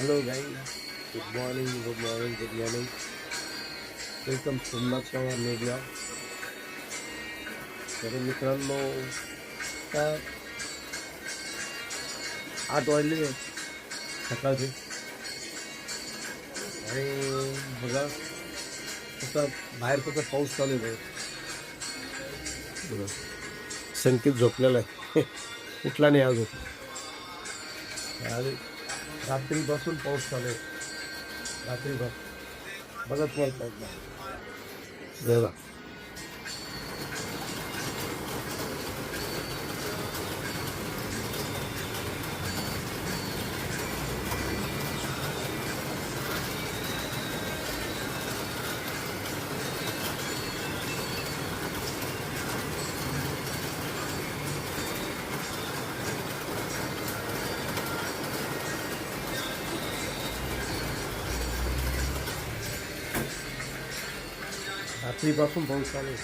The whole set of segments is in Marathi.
Hello guys good morning good morning good morning welcome Somnath Pawar media तर मित्रांनो आता आठ वाजले सकाळचे आणि बघा आता बाहेर कसा पाऊस चालू आहे बघा. संकेत झोपलेला आहे उठला नाही आज। आणि रात्रीपासून पाऊस चालू आहे. रात्रीभर. बघत नाही. देवा. रात्रीपासून पाऊस चालू आहे.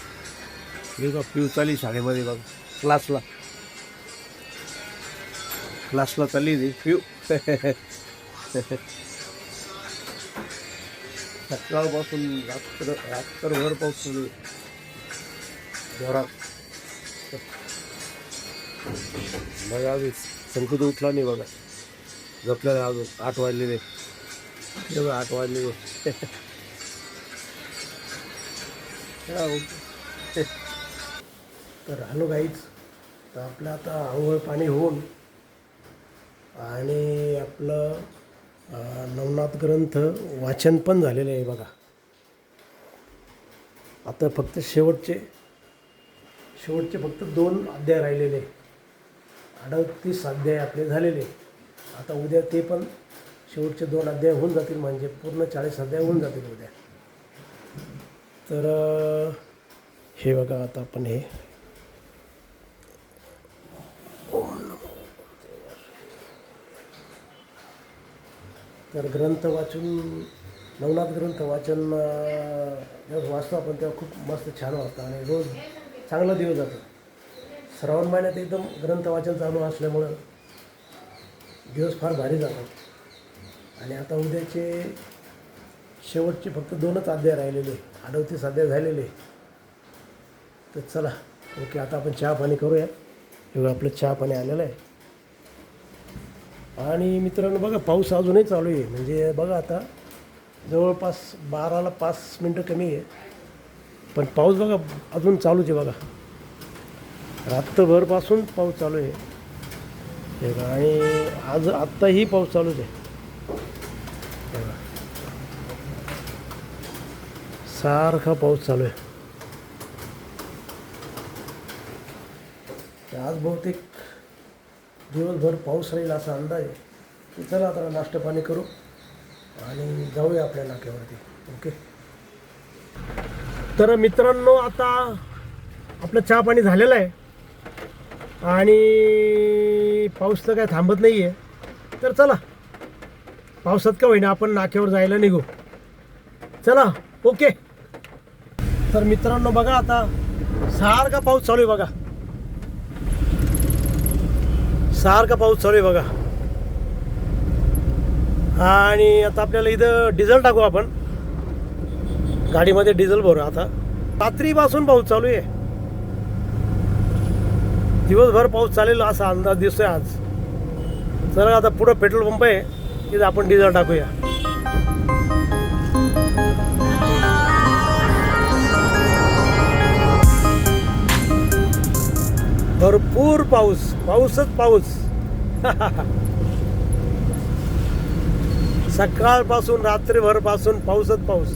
हे बघा पिऊ चाली शाळेमध्ये बघ. क्लासला क्लासला चालली ती पिऊ सकाळपासून रात्र रात्रभर पाऊस चालू घरात मग आम्ही अजून संकुत उठला नाही बघा. झोपलेला अजून आठ वाजलेले. हे आठ वाजलेले. तर हॅलो गाईच तर आपलं आता आंघोळ पाणी होऊन आणि आपलं नवनाथ ग्रंथ वाचन पण झालेलं आहे बघा. आता फक्त शेवटचे शेवटचे फक्त दोन अध्याय राहिलेले अडतीस अध्याय आपले झालेले आता उद्या ते पण शेवटचे दोन अध्याय होऊन जातील म्हणजे पूर्ण चाळीस अध्याय होऊन जातील उद्या. तर हे बघा आता आपण हे. तर ग्रंथ वाचून नवनाथ ग्रंथ वाचन जेव्हा वाचतो आपण तेव्हा खूप मस्त छान वाटतं आणि रोज चांगला दिवस जातो. श्रावण महिन्यात एकदम ग्रंथ वाचन चालू असल्यामुळं दिवस फार भारी जातात आणि आता उद्याचे शेवटचे फक्त दोनच अध्याय राहिलेले. अडतीस अध्याय झालेले तर चला ओके आता आपण चहा पाणी करूया एवढं आपलं चहा पाणी आलेलं आहे. आणि मित्रांनो बघा पाऊस अजूनही चालू आहे. म्हणजे बघा आता जवळपास बाराला पाच मिनटं कमी आहे. पण पाऊस बघा अजून चालूच आहे बघा. रात्रभरपासून पाऊस चालू आहे. हे आणि आज आत्ताही पाऊस चालूच आहे. हे बघा. सारखा पाऊस चालू आहे. आज बहुतेक दिवसभर पाऊस राहील असा अंदाज आहे की चला आता नाश्ता पाणी करू आणि जाऊया आपल्या नाक्यावरती. ओके? तर मित्रांनो आता आपलं चहा पाणी झालेलं आहे आणि पाऊस तर काय थांबत नाही आहे तर चला पावसात का होईना आपण नाक्यावर जायला निघू. चला ओके? तर मित्रांनो बघा आता सारखा पाऊस चालू आहे बघा. सारखा पाऊस चालू आहे बघा. आणि आता आपल्याला इथं डिझेल टाकू आपण. गाडीमध्ये डिझेल भरू आता. रात्रीपासून पाऊस चालू आहे. दिवसभर पाऊस चालेल असा अंदाज दिसतोय आज. चला आता पुढं पेट्रोल पंप आहे. तिथं आपण डिझेल टाकूया. भरपूर पाऊस पाऊसच पाऊस. सकाळपासून रात्रीभरपासून पाऊसच पाऊस.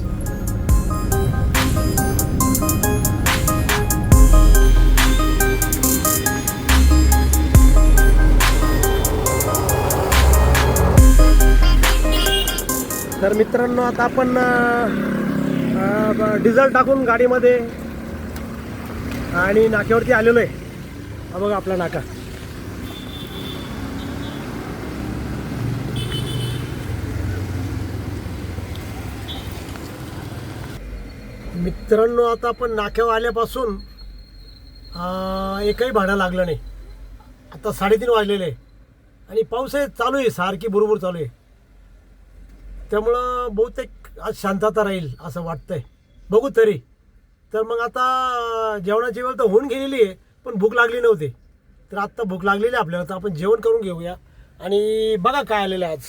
तर मित्रांनो आता आपण डिझेल टाकून गाडीमध्ये आणि नाक्यावरती आलेलो आहे. हा बघा आपला नाका. मित्रांनो आता आपण नाक्यावर आल्यापासून एकही भाडं लागलं नाही. आता साडेतीन वाजलेले आहे. आणि पाऊस आहे चालू आहे सारखी बरोबर चालू आहे. त्यामुळं बहुतेक आज शांतता राहील असं वाटतंय. बघू तरी. तर मग आता जेवणाची वेळ तर होऊन गेलेली आहे. पण भूक लागली नव्हती. तर आत्ता भूक लागलेली आहे आपल्याला. तर आपण जेवण करून घेऊया. आणि बघा काय आलेलं आहे आज.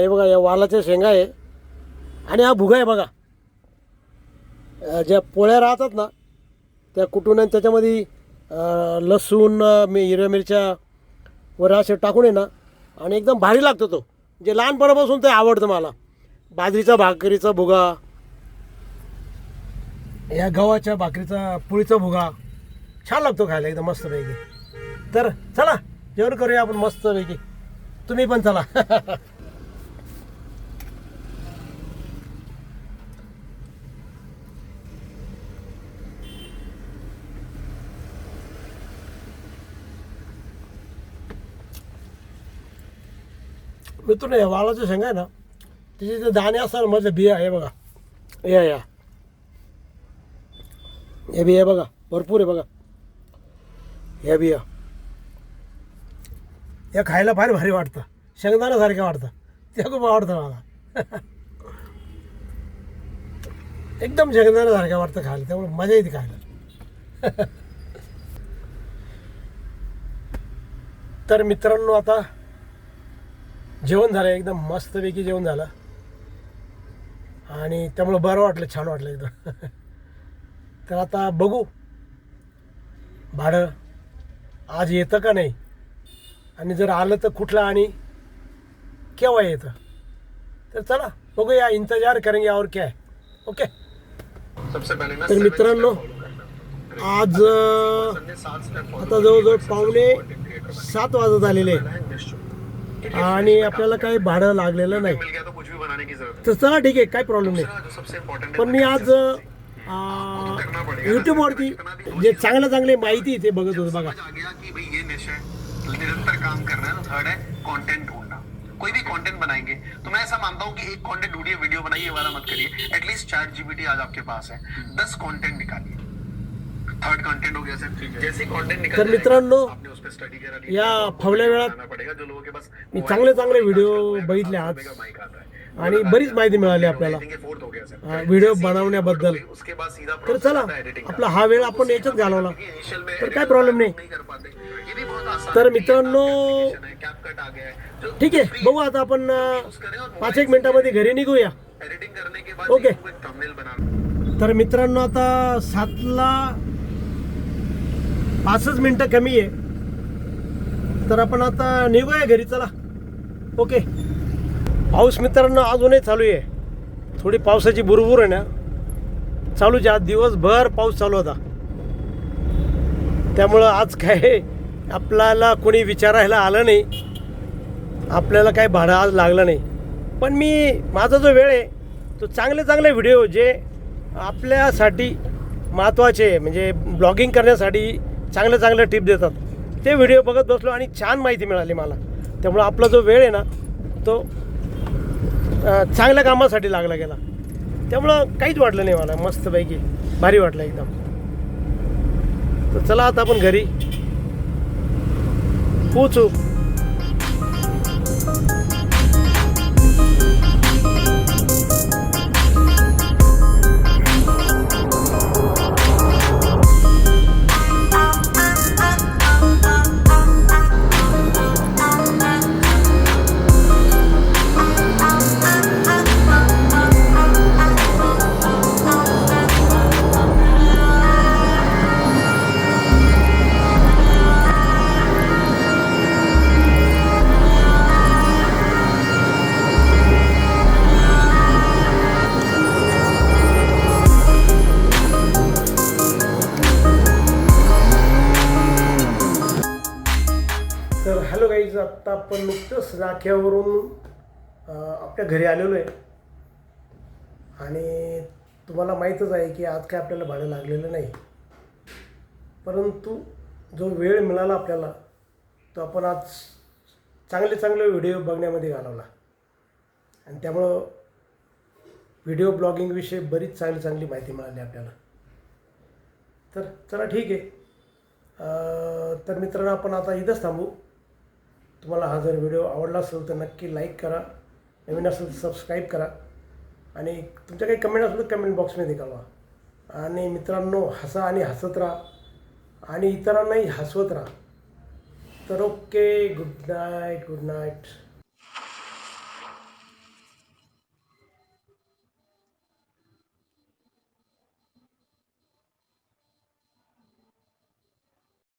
हे बघा या वालाच्या शेंगा आहे. आणि हा भुगा आहे बघा. ज्या पोळ्या राहतात ना त्या कुटून आणि त्याच्यामध्ये लसूण मी हिरव्या मिरच्या वर असे टाकून आहे ना आणि एकदम भारी लागतो तो. जे लहानपणापासून ते आवडतं मला. बाजरीचा भाकरीचा भुगा या गव्हाच्या भाकरीचा पोळीचा भुगा छान लागतो खायला एकदम मस्तपैकी तर चला जेवण करूया आपण मस्तपैकी तुम्ही पण चला. मित्र वालाचं शेंगा आहे ना त्याचे जे दाणे असतात मधले बिया हे बघा. या या. हे बिया बघा. भरपूर आहे बघा. या बिया या खायला फार भारी वाटतं. शेंगदाण्यासारखं वाटतं. ते खूप आवडतं मला. एकदम शेंगदाण्यासारखं वाटतं खायला. त्यामुळे मजा येते खायला. तर मित्रांनो आता जेवण झालं. एकदम मस्तपैकी जेवण झालं. आणि त्यामुळं बरं वाटलं छान वाटलं एकदम. तर आता बघू. भाडं आज येतं का नाही? आणि जर आलं तर कुठलं आणि केव्हा येतं? तर चला बघूया इंतजार करेंगे और क्या. है ओके? सबसे पहले ना तर मित्रांनो आज आता जवळजवळ पावणे सात वाजत आलेले. आणि आपल्याला काही भाडं लागलेलं नाही. तर चला ठीक आहे काय प्रॉब्लेम नाही. पण मी आज यूट्यूबवरती जे चांगलं चांगले माहिती ते बघत होतो बघा. आ गया कि भाई ये निश निरंतर काम करना है थर्ड है कंटेंट ढूंढना. कोई भी कंटेंट बनाएँगे. तो मैं ऐसा मानता हूँ कि एक कंटेंट ढूंढिए वीडियो बनाइए ये वाला मत करिए. एटलीस्ट चैट जीपीटी आज आपके पास है. दस कंटेंट निकालिए. थर्ड कंटेंट हो गया सर जैसे कंटेंट निकल तर मित्रांनो, या फावल्या वेळात मी चांगले चांगले व्हिडिओ बघितले आज. आणि बरीच माहिती मिळाली आपल्याला. व्हिडिओ बनवण्याबद्दल. तर चला आपला हा वेळ आपण याच्यात घालवला. तर काय प्रॉब्लेम नाही. तर मित्रांनो ठीक आहे बघू आता आपण पाच एक मिनिटामध्ये घरी निघूया. ओके. तर मित्रांनो आता सातला पाचच मिनटं कमी आहे. तर आपण आता निघूया घरी चला. ओके. पाऊस मित्रांनो अजूनही चालू आहे. थोडी पावसाची बुरबुर आहे ना. चालूच आहे. आज दिवसभर पाऊस चालू होता. त्यामुळं आज काय आपल्याला कोणी विचारायला आलं नाही. आपल्याला काय भाडं आज लागलं नाही. पण मी माझा जो वेळ आहे तो चांगले चांगले व्हिडिओ जे आपल्यासाठी महत्त्वाचे आहे, म्हणजे ब्लॉगिंग करण्यासाठी चांगले चांगले टिप देतात. ते व्हिडिओ बघत बसलो आणि छान माहिती मिळाली मला. त्यामुळं आपला जो वेळ आहे ना तो चांगल्या कामासाठी लागला गेला. त्यामुळं काहीच वाटलं नाही मला. मस्तपैकी. भारी वाटलं एकदम. तर चला आता आपण घरी. पोचू तर हॅलो गाईज आत्ता आपण नुकतंच राख्यावरून आपल्या घरी आलेलो आहे आणि तुम्हाला माहीतच आहे की आज काय आपल्याला भाडं लागलेलं नाही. परंतु जो वेळ मिळाला आपल्याला तो आपण आज चांगले चांगले व्हिडिओ बघण्यामध्ये घालवला. आणि त्यामुळं व्हिडिओ ब्लॉगिंगविषयी बरीच चांगली चांगली माहिती मिळाली आपल्याला. तर चला ठीक आहे. तर मित्रांनो आपण आता इथंच थांबू. तुम्हाला हा जर व्हिडिओ आवडला असेल तर नक्की लाईक करा. नवीन असेल तर सबस्क्राईब करा. आणि तुमच्या काही कमेंट असेल तर कमेंट बॉक्समध्ये कळवा आणि मित्रांनो हसा आणि हसत राहा. आणि इतरांनाही हसवत राहा. तर okay good night good night